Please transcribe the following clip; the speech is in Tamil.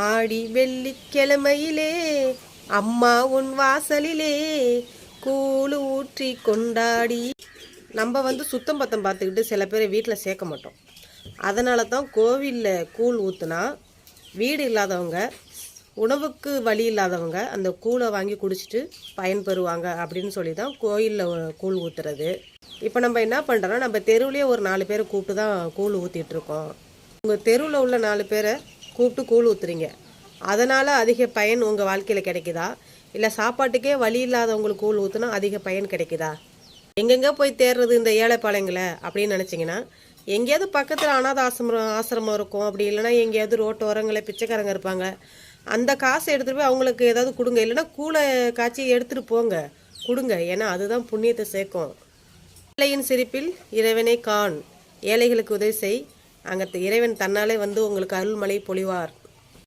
ஆடி வெள்ளிக்கிழமையிலே அம்மா உன் வாசலிலே கூழு ஊற்றி கொண்டாடி. நம்ம வந்து சுத்தம் பத்தம் பார்த்துக்கிட்டு சில பேரை வீட்டில் சேர்க்க மாட்டோம். அதனால தான் கோவிலில் கூழ் ஊற்றுனா வீடு இல்லாதவங்க உணவுக்கு வழி இல்லாதவங்க அந்த கூழை வாங்கி குடிச்சிட்டு பயன்பெறுவாங்க அப்படின்னு சொல்லி தான் கோயிலில் கூழ் ஊற்றுறது இப்போ நம்ம என்ன பண்ணுறோன்னா நம்ம தெருவிலே ஒரு நாலு பேரை கூப்பிட்டு தான் கூழ் ஊற்றிட்டுருக்கோம் உங்கள் தெருவில் உள்ள நாலு பேரை கூப்பிட்டு கூழ் ஊற்றுறீங்க அதனால் அதிக பயன் உங்கள் வாழ்க்கையில் கிடைக்குதா? இல்லை சாப்பாட்டுக்கே வழி இல்லாதவங்களுக்கு கூழ் ஊற்றுனா அதிக பயன் கிடைக்குதா? எங்கெங்கே போய் தேடுறது இந்த ஏழைப்பாளையங்களை அப்படின்னு நினச்சிங்கன்னா எங்கேயாவது பக்கத்தில் அனாத ஆசிரமம் ஆசிரமம் இருக்கும். அப்படி இல்லைன்னா எங்கேயாவது ரோட்டு ஓரங்களில் பிச்சைக்காரங்க இருப்பாங்க. அந்த காசை எடுத்துகிட்டு போய் அவங்களுக்கு ஏதாவது கொடுங்க. இல்லைன்னா கூழை காய்ச்சி எடுத்துகிட்டு போங்க. கொடுங்க. ஏன்னா அதுதான் புண்ணியத்தை சேர்க்கும். ஏழையின் சிரிப்பில் இறைவனை காண். ஏழைகளுக்கு உதவி செய். அங்கே இறைவன் தன்னாலே வந்து உங்களுக்கு அருள்மலை பொழிவார்.